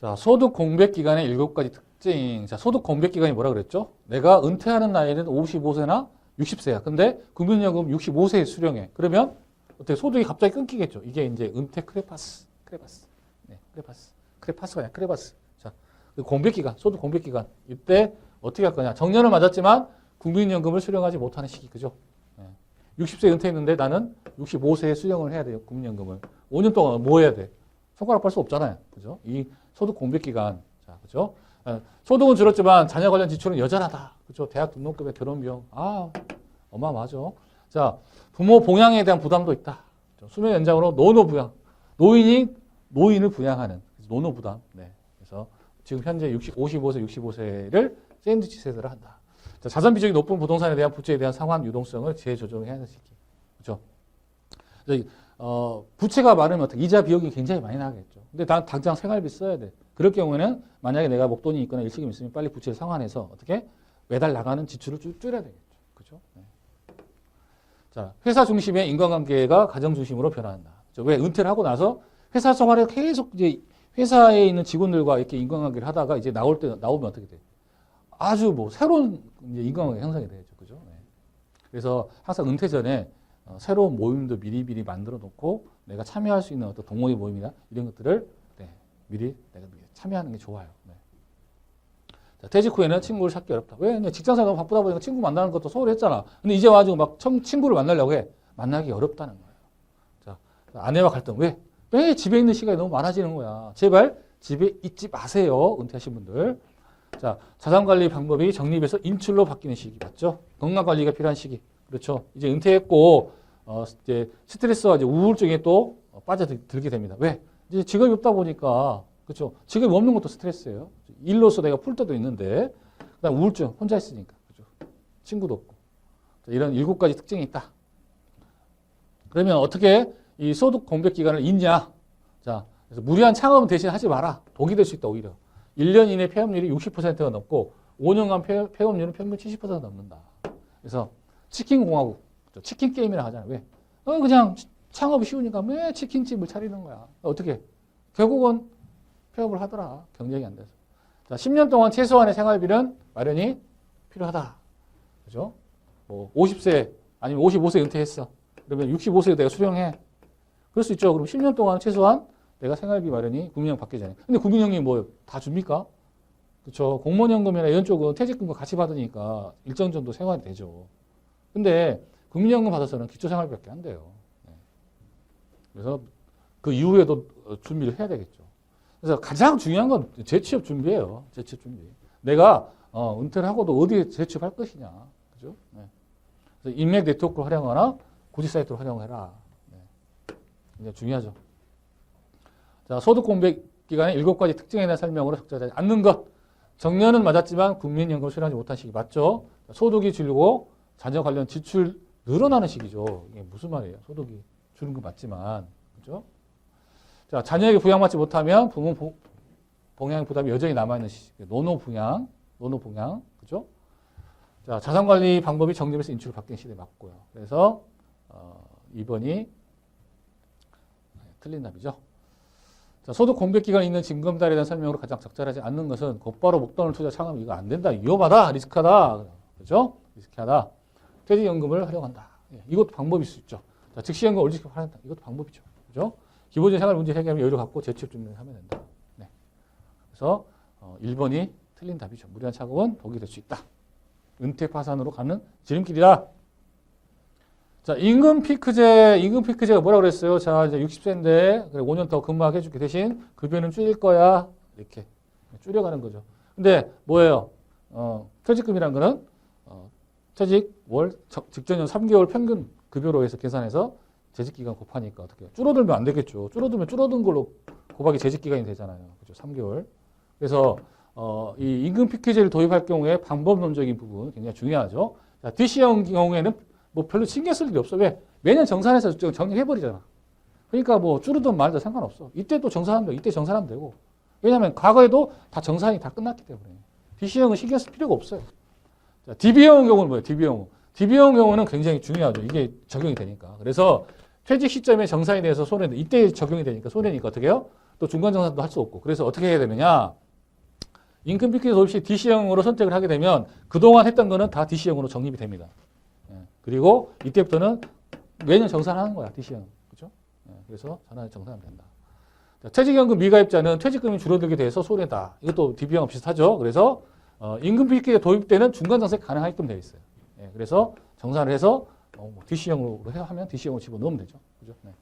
자, 소득 공백 기간의 일곱 가지 특징. 자, 소득 공백 기간이 뭐라 그랬죠? 내가 은퇴하는 나이는 55세나 60세야. 근데 국민연금 65세에 수령해. 그러면 어떻게 소득이 갑자기 끊기겠죠? 이게 이제 은퇴 크레파스. 크레파스. 네, 크레파스. 크레파스가 아니라 크레파스. 자, 그 공백 기간, 소득 공백 기간. 이때 어떻게 할 거냐? 정년을 맞았지만 국민연금을 수령하지 못하는 시기. 그죠? 네. 60세 은퇴했는데 나는 65세에 수령을 해야 돼요. 국민연금을. 5년 동안 뭐 해야 돼? 손가락 뺄수 없잖아요. 그죠? 이 소득 공백 기간. 자, 그죠? 어, 소득은 줄었지만 자녀 관련 지출은 여전하다. 그죠? 대학 등록금에 결혼 비용. 아, 어마어마하죠. 자, 부모 봉양에 대한 부담도 있다. 수명 연장으로 노노 부양. 노인이 노인을 부양하는 노노 부담. 네. 그래서 지금 현재 60, 55세, 65세를 샌드위치 세대를 한다. 자, 자산 비중이 높은 부동산에 대한 부채에 대한 상환 유동성을 재조정해야 하는 시기. 그죠? 어, 부채가 많으면 어떻게 이자 비용이 굉장히 많이 나겠죠. 근데 당, 당장 생활비 써야 돼. 그럴 경우에는 만약에 내가 목돈이 있거나 일시금 있으면 빨리 부채를 상환해서 어떻게 매달 나가는 지출을 줄, 줄여야 되겠죠. 그죠? 네. 자, 회사 중심의 인간관계가 가정 중심으로 변화한다. 그죠? 왜 은퇴를 하고 나서 회사 생활에 계속 이제 회사에 있는 직원들과 이렇게 인간관계를 하다가 이제 나올 때 나오면 어떻게 돼? 아주 뭐 새로운 인간관계 형성이 되죠. 그죠? 네. 그래서 항상 은퇴 전에 어, 새로운 모임도 미리미리 만들어 놓고 내가 참여할 수 있는 어떤 동호회 모임이나 이런 것들을 네, 미리 내가 참여하는 게 좋아요. 네. 자, 퇴직 후에는 친구를 찾기 어렵다. 왜? 그냥 직장생활 바쁘다 보니까 친구 만나는 것도 소홀했잖아. 근데 이제 와가지고 막 청- 친구를 만나려고 해. 만나기 어렵다는 거예요. 자, 아내와 갈등. 왜? 왜 집에 있는 시간이 너무 많아지는 거야. 제발 집에 있지 마세요. 은퇴하신 분들. 자, 자산 관리 방법이 적립에서 인출로 바뀌는 시기 맞죠? 건강 관리가 필요한 시기. 그렇죠. 이제 은퇴했고 어, 이제 스트레스와 이제 우울증에 또 어, 빠져들게 됩니다. 왜? 이제 직업이 없다 보니까 그렇죠. 직업이 없는 것도 스트레스예요. 일로서 내가 풀 때도 있는데 그다음 우울증 혼자 있으니까 그죠. 친구도 없고 자, 이런 일곱 가지 특징이 있다. 그러면 어떻게 이 소득 공백 기간을 잊냐? 자, 그래서 무리한 창업은 대신 하지 마라. 독이 될 수 있다 오히려. 1년 이내 폐업률이 60%가 넘고 5년간 폐, 폐업률은 평균 70%가 넘는다. 그래서 치킨 공화국, 그죠? 치킨 게임이라 하잖아요. 왜? 어, 그냥 창업이 쉬우니까 왜 치킨집을 차리는 거야? 어떻게? 결국은 폐업을 하더라. 경쟁이 안 돼서. 자, 10년 동안 최소한의 생활비는 마련이 필요하다. 그죠? 뭐 50세 아니면 55세 은퇴했어. 그러면 65세에 내가 수령해. 그럴 수 있죠. 그럼 10년 동안 최소한 내가 생활비 마련이 국민연금 받게 되잖아요. 근데 국민연금이 뭐 다 줍니까? 그렇죠. 공무원연금이나 이런 쪽은 퇴직금과 같이 받으니까 일정 정도 생활이 되죠. 근데 국민연금 받아서는 기초생활비밖에 안 돼요. 네. 그래서 그 이후에도 어, 준비를 해야 되겠죠. 그래서 가장 중요한 건 재취업 준비예요. 재취업 준비. 내가 어, 은퇴를 하고도 어디에 재취업할 것이냐. 그죠? 네. 그래서 인맥 네트워크를 활용하거나 고지 사이트를 활용해라. 네. 굉장히 중요하죠. 자, 소득 공백 기간의 일곱 가지 특징에 대한 설명으로 적절하지 않는 것. 정년은 맞았지만 국민연금을 수령하지 못한 시기 맞죠? 소득이 줄고 자녀 관련 지출 늘어나는 시기죠. 이게 무슨 말이에요? 소득이 줄은 거 맞지만, 그죠? 자, 자녀에게 부양받지 못하면 부모 보- 봉양 부담이 여전히 남아있는 시기. 노노 부양, 노노 봉양, 그죠? 자, 자산 관리 방법이 정립에서 인출로 바뀐 시대 맞고요. 그래서 어, 2번이 네, 틀린 답이죠. 자, 소득 공백 기간 있는 징검다리에 대한 설명으로 가장 적절하지 않는 것은 곧바로 목돈을 투자 창업 이거 안 된다. 위험하다. 리스크하다. 그죠? 리스크하다. 퇴직연금을 활용한다. 예, 이것도 방법일 수 있죠. 자, 즉시연금 올리기 활용한다. 이것도 방법이죠. 그죠? 기본적인 생활 문제 해결하면 여유를 갖고 재취업 준비를 하면 된다. 네. 그래서 어, 1번이 틀린 답이죠. 무리한 착업은 독이 될 수 있다. 은퇴 파산으로 가는 지름길이다. 자, 임금 피크제, 임금 피크제가 뭐라고 그랬어요? 자, 이제 60세인데, 5년 더 근무하게 해줄게. 대신 급여는 줄일 거야. 이렇게. 줄여가는 거죠. 근데 뭐예요? 어, 퇴직금이란 거는, 어, 퇴직 월, 적- 직전년 3개월 평균 급여로 해서 계산해서 재직기간 곱하니까 어떻게? 줄어들면 안 되겠죠. 줄어들면 줄어든 걸로 곱하기 재직기간이 되잖아요. 그죠? 3개월. 그래서, 어, 이 임금 피크제를 도입할 경우에 방법론적인 부분 굉장히 중요하죠. 자, DC형 경우에는 뭐 별로 신경 쓸 일이 없어. 왜? 매년 정산해서 정- 정리해버리잖아. 그러니까 뭐 줄어든 말도 상관없어. 이때 또 정산하면 이때 정산하면 되고. 왜냐하면 과거에도 다 정산이 다 끝났기 때문에. DC형은 신경 쓸 필요가 없어요. 자, DB형 경우는 뭐예요? DB형. DB형 경우는 굉장히 중요하죠. 이게 적용이 되니까. 그래서 퇴직 시점에 정산에 대해서 손해, 이때 적용이 되니까 손해니까 어떻게 해요? 또 중간 정산도 할 수 없고. 그래서 어떻게 해야 되느냐? 임금 비키드 도입 시 DC형으로 선택을 하게 되면 그동안 했던 거는 다 DC형으로 적립이 됩니다. 예. 그리고 이때부터는 매년 정산하는 거야, DC형. 그죠? 예. 그래서 전환 정산하면 된다. 자, 퇴직연금 미가입자는 퇴직금이 줄어들게 돼서 손해다. 이것도 DB형 비슷하죠. 그래서 어, 임금 비키드 도입 때는 중간 정산이 가능하게끔 되어 있어요. 예. 그래서 정산을 해서 어, 뭐 DC형으로 해- 하면 DC형으로 집어넣으면 되죠. 그죠? 네.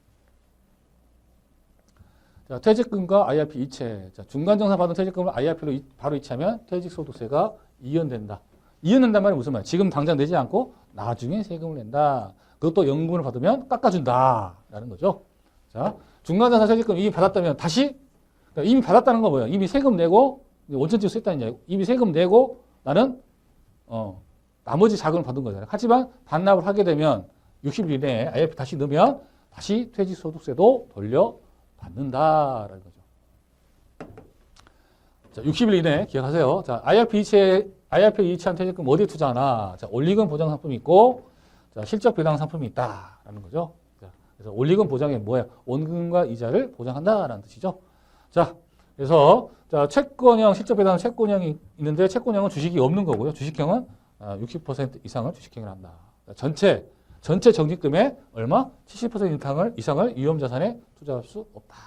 자, 퇴직금과 IRP 이체. 자, 중간 정산 받은 퇴직금을 IRP로 이- 바로 이체하면 퇴직소득세가 이연된다. 이연된단 말이 무슨 말이야? 지금 당장 내지 않고 나중에 세금을 낸다. 그것도 연금을 받으면 깎아준다. 라는 거죠. 자, 중간정산 퇴직금 이미 받았다면 다시, 그러니까 이미 받았다는 건 뭐예요? 이미 세금 내고, 원천적으로 썼다는 얘기 이미 세금 내고 나는, 어, 나머지 자금을 받은 거잖아요. 하지만 반납을 하게 되면 60일 이내에 IRP 다시 넣으면 다시 퇴직소득세도 돌려 받는다라는 거죠. 자, 60일 이내 기억하세요. 자, IRP 이체, IRP 이체한 퇴직금 어디에 투자하나? 자, 올리금 보장 상품이 있고, 자, 실적 배당 상품이 있다라는 거죠. 자, 그래서 올리금 보장이 뭐야? 원금과 이자를 보장한다라는 뜻이죠. 자, 그래서 자, 채권형, 실적 배당 채권형이 있는데 채권형은 주식이 없는 거고요. 주식형은 아, 60% 이상을 주식형을 한다. 자, 전체 전체 적립금의 얼마? 70% 이상을 이상을 위험 자산에 투자할 수 없다.